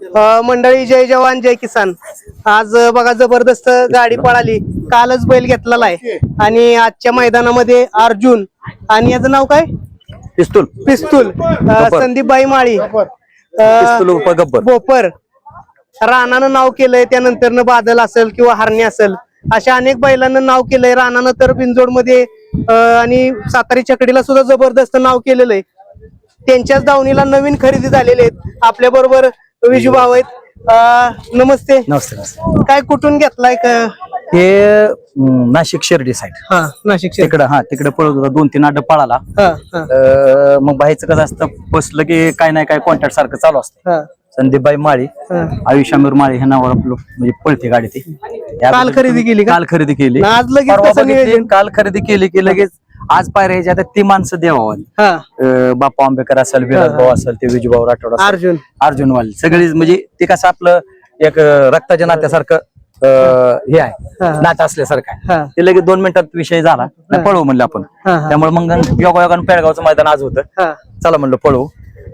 अ, मंडळी जय जवान जय किसान. आज अ, बघा जबरदस्त गाडी पळाली. कालच बैल घेतलेला आहे. आणि आजच्या मैदानामध्ये अर्जुन आणि याचं नाव काय? पिस्तूल. पिस्तूल. अ, संदीपबाई माळी. अ, पिस्तूल उर्फ गब्बर. बोपर. राणानं नाव केलंय त्यानंतर बादल असेल किंवा हरणी असेल. अशा अनेक बैलांना नाव केलंय. राणानं तर बिंजोडमध्ये आणि सातारी चकडीला सुद्धा जबरदस्त नाव केलेलं आहे. त्यांच्याच दावणीला नवीन खरेदी झालेले आहेत. आपल्या बरोबर विजू भाऊ आहेत. अं, नमस्ते. नमस्ते नमस्ते. काय कुठून घेतलाय का? हे अं, नाशिक शिर्डी साईड हा नाशिक शहर. तिकडं हा तिकडे पळत होता. दोन तीन अड्डा पळाला. हा हा. अं, मग बाहेरचं कसं असतं बसलं की काय नाही काय कॉन्टॅक्ट सारखं चालू असतं. हा. संदीपबाई माळी हा. आयुष्यामीर माळी ह्या नावावर आपलं म्हणजे पळते गाडी ती. काल खरेदी केली का? काल खरेदी केली. ना आज लगेच परवा तसं बघितली, नियोजन? काल खरेदी केली की लगेच आज पायऱ्याच्या आता ती माणसं द्यावा हा. बापा आंबेकर असेल विराज भाऊ असेल ते विजूभाऊ राठोड असेल. अर्जुन. अर्जुन वाली सगळी म्हणजे ते कसं आपलं एक अं, रक्ताच्या नात्यासारखं अं, हे आहे. नातं असल्यासारखं आहे. हा. ते लगेच दोन मिनिटात विषय झाला पळवू म्हणलं आपण. हा, हा. त्यामुळे मग योगा योगानं पेडगावचं मैदान आज होतं. हा. चला म्हणलं पळवू.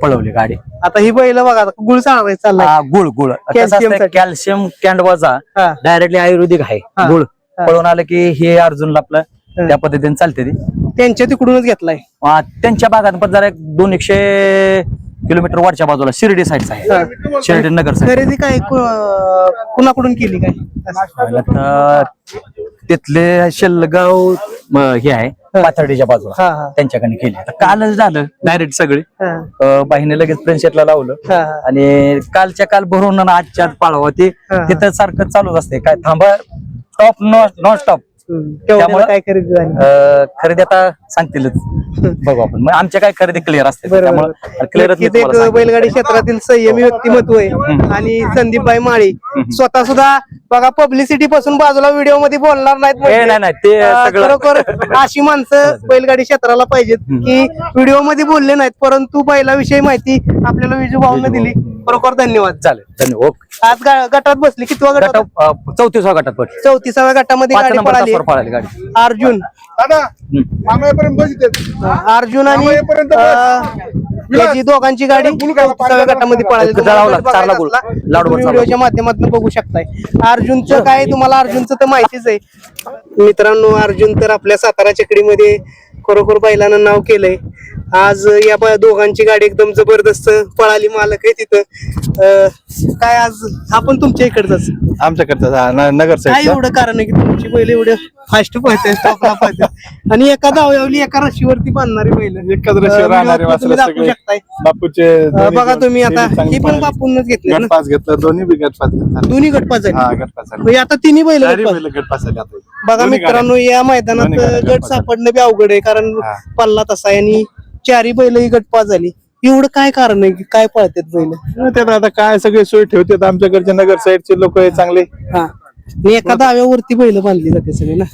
पळवली गाडी. आता ही बैल बघा आता गुळ चाललाय. हा, गुळ गुळ. साठी. कॅल्शियम कॅन्डवाचा हा. डायरेक्टली आयुर्वेदिक आहे हा. गुळ. हा. पळवून आलं की हे अर्जुनला आपलं त्या पद्धतीने चालते ती. त्यांच्या तिकडूनच घेतलाय. आ, त्यांच्या भागात पण जरा एक दोन एकशे किलोमीटर वरच्या बाजूला शिर्डी साईडचा आहे शिर्डी नगर खरेदी काय कु- कुणाकडून केली काय? तर तिथले शेलगाव म, हे आहे पाथर्डीच्या बाजूला. हा हा. त्यांच्याकडे केली. आता कालच झालं डायरेक्ट सगळे. हा. अ, बाईने लगेच प्रिन्सेटला लावलं. हा, हा. आणि कालच्या काल भरून आणि आजच्या आज पाळवा ते. हा. तिथं सारखं चालूच असते काय थांबा स्टॉप नॉन स्टॉप त्यामुळं- काय खरेदी झाली? खरेदी आता सांगतीलच. बघू आपण. मग आमच्या काय खरेदी क्लिअर असते त्यामुळे एक बैलगाडी क्षेत्रातील संयमी व्यक्तिमत्व आहे. आणि संदीपबाई माळी. स्वतः सुद्धा बघा पब्लिसिटी पासून बाजूला व्हिडिओमध्ये बोलणार नाहीत म्हणजे. ते खरोखर अशी माणसं बैलगाडी क्षेत्राला पाहिजेत की व्हिडिओमध्ये बोलले नाहीत परंतु बैलाविषयी माहिती आपल्याला विजू भाऊन दिली. खरोखर धन्यवाद. चालेल धन्यवाद ओके. आज गा- गटात बसली कितवा गट होता? गटात अ, चौतीसवा गटात पट चौतीसाव्या गटामध्ये पाच गाडी नंबर पळाली. तासावर पळाली गाडी. अर्जुन. दादा हम्म. मामापर्यंत बघितले अर्जुन आणि अं, याची दोघांची गाडी चौथीसाव्या गटामध्ये पळाली. एक जळावला, चारला गुल. लाडू तुम्ही चारला. व्हिडिओच्या माध्यमातून बघू शकताय. अर्जुनचं काय तुम्हाला? अर्जुनचं तर माहितीच आहे. मित्रांनो अर्जुन तर आपल्या सातारा चकडीमध्ये खरोखर बैलानं नाव केलंय. आज या दोघांची गाडी एकदम जबरदस्त पळाली मालक आहे तिथं. अं, काय आज आपण तुमच्या इकडचंच. आमच्याकडचा नगर काय साईडचा एवढं कारण आहे की तुमची बैल एवढे फास्ट पळते पळते आणि एका धावली एका रशीवरती बांधणारी बैल. एकच रशी राहणारे तुम्ही वासरं दाखवू सगळे. शकताय. बापूचे अं, दोन्ही बघा गट- तुम्ही आता दोन्ही चांगली ही पण पळाली. बापूंनच घेतले ना? गटपास घेतला दोन्ही बी घेतला. दोन्ही गटपास झाले. हा गटपास झाले. म्हणजे आता तिन्ही बैल चारी गटपास. बैल गटपास झाले आता. बघा दोन्ही मित्रांनो या मैदानात दोन्ही गाड्या गट गटपास सापडणं बी अवघड आहे कारण हा. पल्ला तसा आहे आणि चारी बैल ही गटपास झाली. एवढं काय कारण आहे? की काय पळतात बैल. त्यात आता काय सगळे सोय ठेवतात. आमच्याकडचे नगर साईडचे लोक चांगले. हा. आणि एका दाव्यावरती बैल बांधली जाते सगळे ना?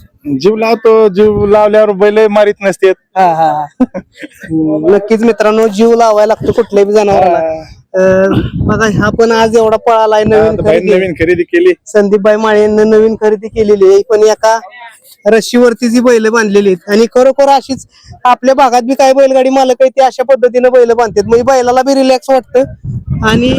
जीव लावतो जीव लावल्यावर बैल मारित नसतात. हा हा हा. नक्कीच मित्रांनो जीव लावायला लागतो कुठल्याही जनावराला. बघा हा पण आज एवढा पळालाय नवीन खरेदी. नवीन खरेदी केली. संदीपबाई माळेंनी नवीन खरेदी केलेली आहे. पण एका रशीवरती जी बैल बांधलेली आहेत आणि खरोखर अशीच आपल्या भागात बी काही बैलगाडी मालक आहेत ते अशा पद्धतीने बैल बांधतात. म्हणजे बैलाला बी रिलॅक्स वाटतं आणि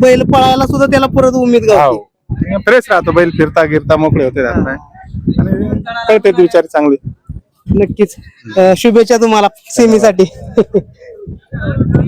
बैल पळायला सुद्धा त्याला परत उमेद गावते. फ्रेश राहतो बैल फिरता गिरता मोकळे होते आणि विचार चांगले. नक्कीच. शुभेच्छा तुम्हाला सेमीसाठी.